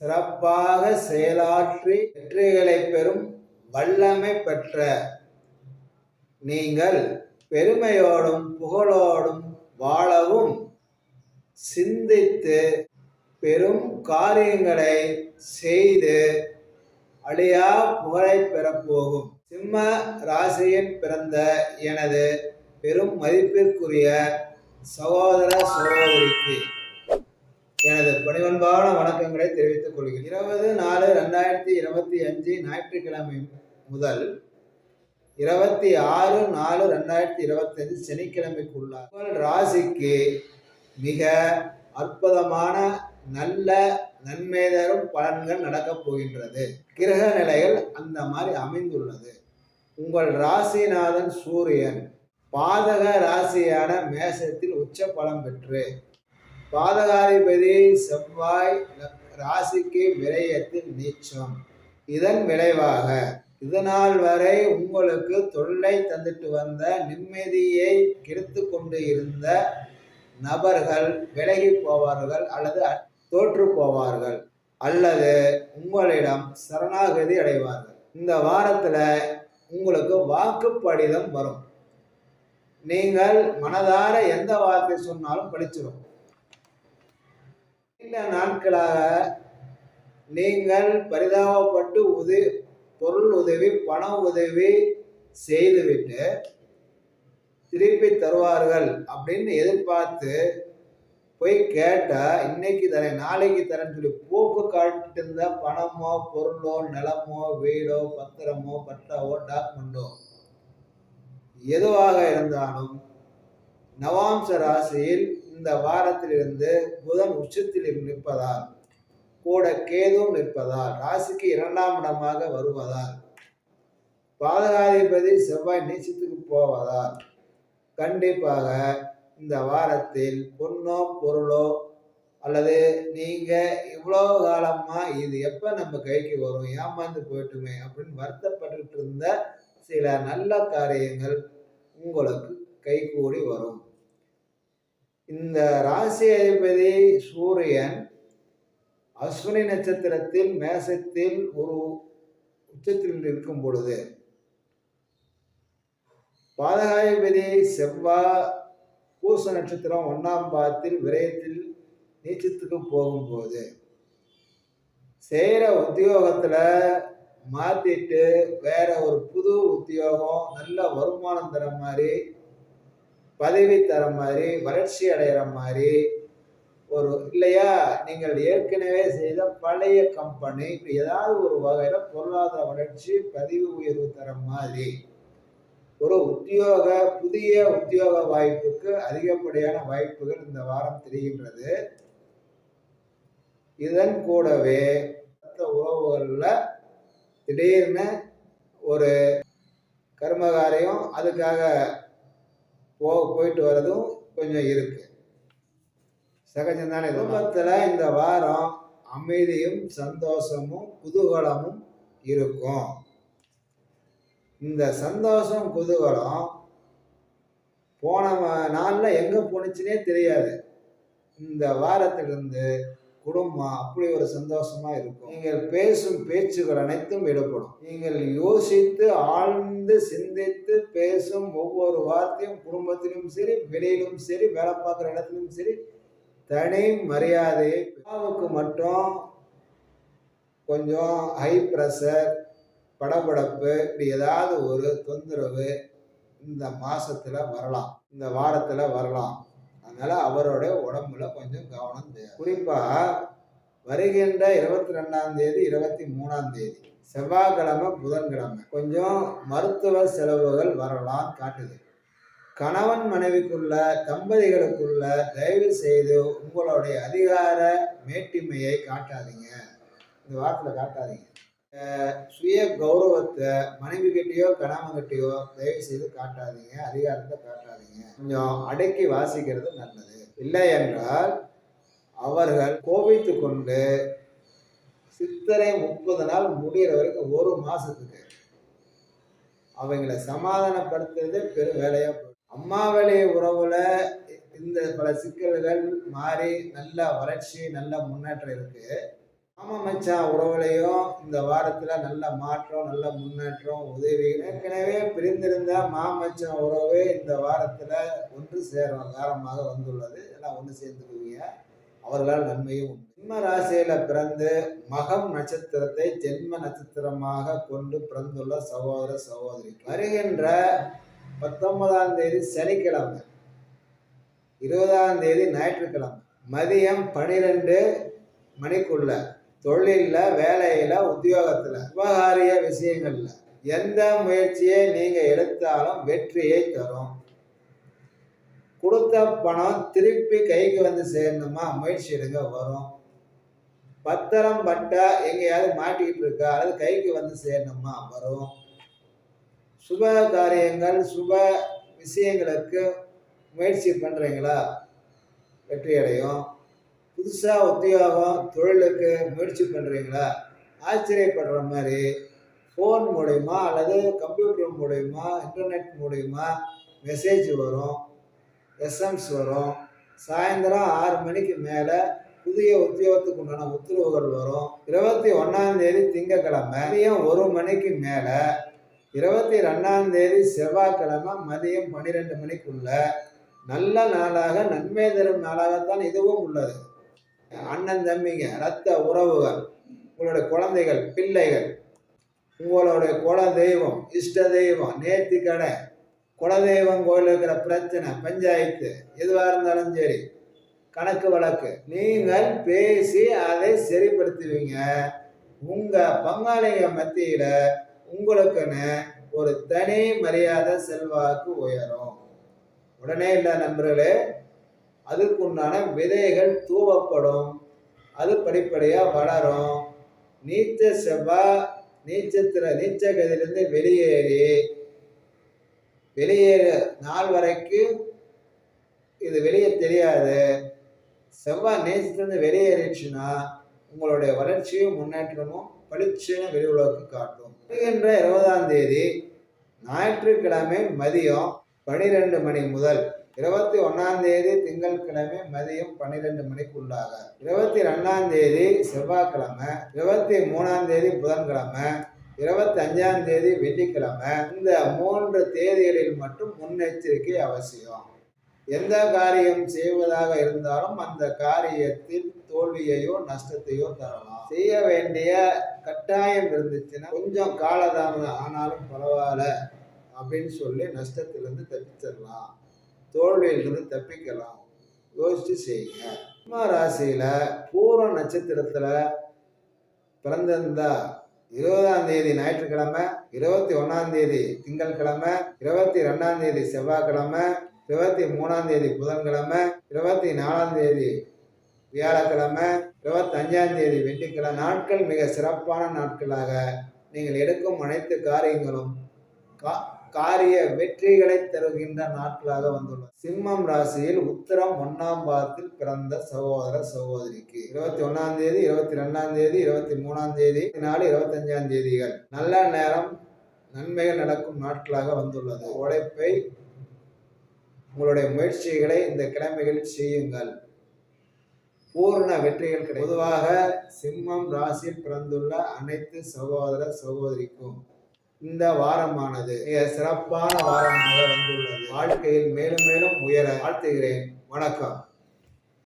சிறப்பாக செயலாற்றி வெற்றிகளை பெறும் வல்லமை பெற்ற நீங்கள் பெருமையோடும் புகழோடும் வாழவும் சிந்தித்து பெரும் காரியங்களை செய்து அழியா புகழை பெறப்போகும். சிம்ம ராசியில் பிறந்த எனது பெரும் மதிப்பிற்குரிய சகோதர சகோதரிக்கு எனது பணிவன்பான வணக்கங்களை தெரிவித்துக் கொள்கிறேன். இருபது நாலு ரெண்டாயிரத்தி இருபத்தி அஞ்சு ஞாயிற்றுக்கிழமை முதல் இருபத்தி ஆறு நாலு ரெண்டாயிரத்தி இருபத்தஞ்சு சனிக்கிழமைக்குள்ளார் உங்கள் ராசிக்கு மிக அற்புதமான நல்ல நன்மை தரும் பலன்கள் நடக்கப் போகின்றது. கிரக நிலைகள் அந்த மாதிரி அமைந்துள்ளது. உங்கள் ராசிநாதன் சூரியன் பாதக ராசியான மேசத்தில் உச்ச பலம் பெற்று பாதகாதிபதி செவ்வாய் ராசிக்கு விரயத்தில் நீச்சம். இதன் விளைவாக இதனால் வரை உங்களுக்கு தொல்லை தந்துட்டு வந்த நிம்மதியை கெடுத்து கொண்டு இருந்த நபர்கள் விலகி போவார்கள் அல்லது தோற்று போவார்கள் அல்லது உங்களிடம் சரணாகதி அடைவார்கள். இந்த வாரத்தில் உங்களுக்கு வாக்கு படிதம் வரும். நீங்கள் மனதார எந்த வார்த்தை சொன்னாலும் படிச்சிடும் நீண்ட நாட்களாக நீங்கள் பரிதாபப்பட்டு உதவி பொருள் உதவி பண உதவி செய்துவிட்டு திருப்பி தருவார்கள் அப்படின்னு எதிர்பார்த்து போய் கேட்டால் இன்னைக்கு தரேன் நாளைக்கு தரேன்னு சொல்லி போக்கு காட்டிட்டு இருந்த பணமோ பொருளோ நிலமோ வீடோ பத்திரமோ பட்டாவோ டாக்குமெண்டோ? எதுவாக இருந்தாலும் நவாம்ச ராசியில் இந்த வாரத்திலிருந்து புதன் உச்சத்தில் நிற்பதால் கூட கேதுவும் நிற்பதால் ராசிக்கு இரண்டாம் இடமாக வருவதால் பாதகாதிபதி செவ்வாய் நீச்சத்துக்கு போவதால் கண்டிப்பாக இந்த வாரத்தில் பொண்ணோ பொருளோ அல்லது நீங்கள் இவ்வளோ காலமாக இது எப்போ நம்ம கைக்கு வரும் ஏமாந்து போயிட்டுமே அப்படின்னு வருத்தப்பட்டுட்டு இருந்த சில நல்ல காரியங்கள் உங்களுக்கு கைகூடி வரும். இந்த ராசி அதிபதி சூரியன் அஸ்வினி நட்சத்திரத்தில் மேசத்தில் ஒரு உச்சத்தில் இருக்கும் பொழுது பாதகாதிபதி செவ்வாய் பூச நட்சத்திரம் ஒன்றாம் பாதத்தில் விரயத்தில் நீச்சத்துக்கு போகும்போது செய்கிற உத்தியோகத்தில் மாற்றிட்டு வேற ஒரு புது உத்தியோகம் நல்ல வருமானம் தர மாதிரி பதவி தர மாதிரி வளர்ச்சி அடைகிற மாதிரி ஒரு இல்லையா? நீங்கள் ஏற்கனவே செய்த பழைய கம்பெனி இப்படி ஏதாவது ஒரு வகையில் பொருளாதார வளர்ச்சி பதிவு உயர்வு தர மாதிரி. ஒரு உத்தியோக புதிய உத்தியோக வாய்ப்புக்கு அதிகப்படியான வாய்ப்புகள் இந்த வாரம் தெரிகின்றது. இதன் கூடவே மற்ற உறவுகளில் திடீர்னு ஒரு கர்மகாரியம் அதுக்காக போ போயிட்டு வர்றதும் கொஞ்சம் இருக்கு. சகஜம்தானே குடும்பத்தில் இந்த வாரம் அமைதியும் சந்தோஷமும் குதூகலமும் இருக்கும். இந்த சந்தோஷம் குதூகலம் போன நாளில் எங்கே போணுச்சுனே தெரியாது. இந்த வாரத்திலிருந்து குடும்பம் அப்படி ஒரு சந்தோஷமா இருக்கும். நீங்கள் பேசும் பேச்சுகள் அனைத்தும் ஈடுபடும் நீங்கள் யோசித்து ஆழ்ந்து சிந்தித்து பேசும் ஒவ்வொரு வார்த்தையும் குடும்பத்திலும் சரி வெளியிலும் சரி வேலை பார்க்குற இடத்துலையும் சரி தனி மரியாதை அப்பாவுக்கு மட்டும் கொஞ்சம் ஹை ப்ரெஷர் படபடப்பு இப்படி ஏதாவது ஒரு தொந்தரவு இந்த மாசத்துல வரலாம். இந்த வாரத்துல வரலாம். அதனால அவரோட உடம்புல கொஞ்சம் கவனம் தேவை. குறிப்பா வருகின்ற இருபத்தி ரெண்டாம் தேதி இருபத்தி மூணாம் தேதி செவ்வாய்க்கிழமை புதன்கிழமை கொஞ்சம் மருத்துவ செலவுகள் வரலாம் காட்டுது. கணவன் மனைவிக்குள்ள தம்பதிகளுக்குள்ள தயவு செய்து உங்களுடைய அதிகார மேட்டிமையை காட்டாதீங்க. இந்த வாரத்தில் காட்டாதீங்க. சுய கௌரவத்தை மனைவி கிட்டேயோ கணவன் கிட்டேயோ தயவு செய்து காட்டாதீங்க. அதிகாரத்தை காட்டாதீங்க. கொஞ்சம் அடக்கி வாசிக்கிறது நல்லது. இல்லை என்றால் அவர்கள் கோபித்து கொண்டு சித்தரை முப்பது நாள் முடிகிற வரைக்கும் ஒரு மாசத்துக்கு அவங்கள சமாதானப்படுத்துறதே பெரும் வேலையா போயிடும். அம்மா வேலை உறவுல இந்த பல சிக்கல்கள் மாறி நல்ல வளர்ச்சி நல்ல முன்னேற்றம் இருக்கு. மாமா மச்சான் உறவுலையும் இந்த வாரத்தில் நல்ல மாற்றம் நல்ல முன்னேற்றம் உதவி ஏற்கனவே பிரிந்திருந்த மாமச்சான் உறவு இந்த வாரத்தில் ஒன்று சேரும் காலமாக வந்துள்ளது. எல்லாம் ஒன்று சேர்ந்துக்குவீங்க அவர்களால் நன்மையும் உண்டு. சிம்ம ராசியில் பிறந்து மகம் நட்சத்திரத்தை ஜென்ம நட்சத்திரமாக கொண்டு பிறந்துள்ள சகோதர சகோதரி வருகின்ற பத்தொன்பதாம் தேதி சனிக்கிழமை இருபதாம் தேதி ஞாயிற்றுக்கிழமை மதியம் பனிரெண்டு மணிக்குள்ள தொழிலில் வேலையில் உத்தியோகத்தில் சுபகாரிய விஷயங்களில் எந்த முயற்சியை நீங்கள் எடுத்தாலும் வெற்றியை தரும். கொடுத்த பணம் திருப்பி கைக்கு வந்து சேரணுமா? முயற்சி எடுங்க வரும். பத்திரம் பட்டா எங்கேயாவது மாட்டிக்கிட்டு இருக்கா? அல்லது கைக்கு வந்து சேரணுமா? வரும். சுப காரியங்கள் சுப விஷயங்களுக்கு முயற்சி பண்ணுறீங்களா வெற்றி அடையும் புதுசாக உத்தியோகம் தொழிலுக்கு முயற்சி பண்ணுறீங்களா ஆச்சரியப்படுற மாதிரி ஃபோன் மூலயமா அல்லது கம்ப்யூட்டர் மூலயமா இன்டர்நெட் மூலயமா மெசேஜ் வரும் எஸ்எம்ஸ் வரும். சாயந்தரம் ஆறு மணிக்கு மேலே புதிய உத்தியோகத்துக்கு உண்டான உத்தரவுகள் வரும். இருபத்தி ஒன்றாந்தேதி திங்கக்கிழமை மதியம் ஒரு மணிக்கு மேலே இருபத்தி ரெண்டாந்தேதி செவ்வாய்க்கிழமை மதியம் பன்னிரெண்டு மணிக்குள்ள. நல்ல நாளாக நன்மை தரும் நாளாகத்தான் இதுவும் உள்ளது. அண்ணன் தம்பிங்க ரத்த உறவுகள் உங்களுடைய குழந்தைகள் பிள்ளைகள் உங்களுடைய குல தெய்வம் இஷ்ட தெய்வம் நேர்த்தி கடை குலதெய்வம் கோயில் இருக்கிற பிரச்சனை பஞ்சாயத்து எதுவாக இருந்தாலும் சரி கணக்கு வழக்கு நீங்கள் பேசி அதை சரிப்படுத்துவீங்க. உங்கள் பங்காளிங்க மத்தியில் உங்களுக்குன்னு ஒரு தனி மரியாதை செல்வாக்கு உயரும். உடனே இல்லை நண்பர்களே அதுக்குண்டான விதைகள் தூவப்படும். அது படிப்படியாக வளரும். நீச்ச செவ்வாய் நீச்சத்தில் நீச்ச கதிலிருந்து வெளியேறி வெளியேறு நாள் வரைக்கும் இது வெளியே தெரியாது. செவ்வாய் நேசத்திலிருந்து வெளியேறிச்சுன்னா உங்களுடைய வளர்ச்சியும் முன்னேற்றமும் பளிச்சுன்னு வெளி உலகுக்கு காட்டும். வருகின்ற இருபதாம் தேதி ஞாயிற்றுக்கிழமை மதியம் பனிரெண்டு மணி முதல் இருபத்தி ஒன்றாம் தேதி திங்கட்கிழமை மதியம் பன்னிரெண்டு மணிக்குள்ளாக. இருபத்தி ரெண்டாம் தேதி செவ்வாய்க்கிழமை இருபத்தி மூணாம் தேதி புதன்கிழமை இருபத்தி அஞ்சாம் தேதி வெள்ளிக்கிழமை. இந்த மூன்று தேதிகளில் மட்டும் முன்னெச்சரிக்கை அவசியம். எந்த காரியம் செய்வதாக இருந்தாலும் அந்த காரியத்தில் தோல்வியையோ நஷ்டத்தையோ தரலாம். செய்ய வேண்டிய கட்டாயம் இருந்துச்சுன்னா கொஞ்சம் காலதாமதம் ஆனாலும் பரவாயில்ல அப்படின்னு சொல்லி நஷ்டத்திலிருந்து தப்பிச்சிடலாம். தோல்வியிலிருந்து தப்பிக்கலாம். யோசிச்சு செய்யுங்க. சிம்ம ராசியில பூர்வ நட்சத்திரத்துல பிறந்திருந்தா இருபதாம் தேதி ஞாயிற்றுக்கிழமை இருபத்தி ஒன்றாம் தேதி திங்கட்கிழமை இருபத்தி ரெண்டாம் தேதி செவ்வாய்க்கிழமை இருபத்தி மூணாம் தேதி புதன்கிழமை இருபத்தி நாலாம் தேதி வியாழக்கிழமை இருபத்தஞ்சாம் தேதி வெள்ளிக்கிழமை. நாட்கள் மிக சிறப்பான நாட்களாக நீங்கள் எடுக்கும் அனைத்து காரியங்களும் கா காரிய வெற்றிகளை தருகின்ற நாட்களாக வந்துள்ளது. சிம்மம் ராசியில் உத்தரம் ஒன்னாம் பாதத்தில் பிறந்த சகோதர சகோதரிக்கு இருபத்தி ஒன்னாம் தேதி இருபத்தி ரெண்டாம் தேதி இருபத்தி மூணாம் தேதி நாலு இருபத்தஞ்சாம் தேதிகள். நல்ல நேரம் நன்மைகள் நடக்கும் நாட்களாக வந்துள்ளது. உழைப்பை உங்களுடைய முயற்சிகளை இந்த கிழமைகளில் செய்யுங்கள். பூர்ண வெற்றிகள் கிடைக்கும். பொதுவாக சிம்மம் ராசியில் பிறந்துள்ள அனைத்து சகோதர சகோதரிக்கும் இந்த வாரமானது. மிக சிறப்பான வாரமாக வந்துள்ளது. வாழ்க்கையில் மேலும் மேலும் உயர வாழ்த்துகிறேன். வணக்கம்.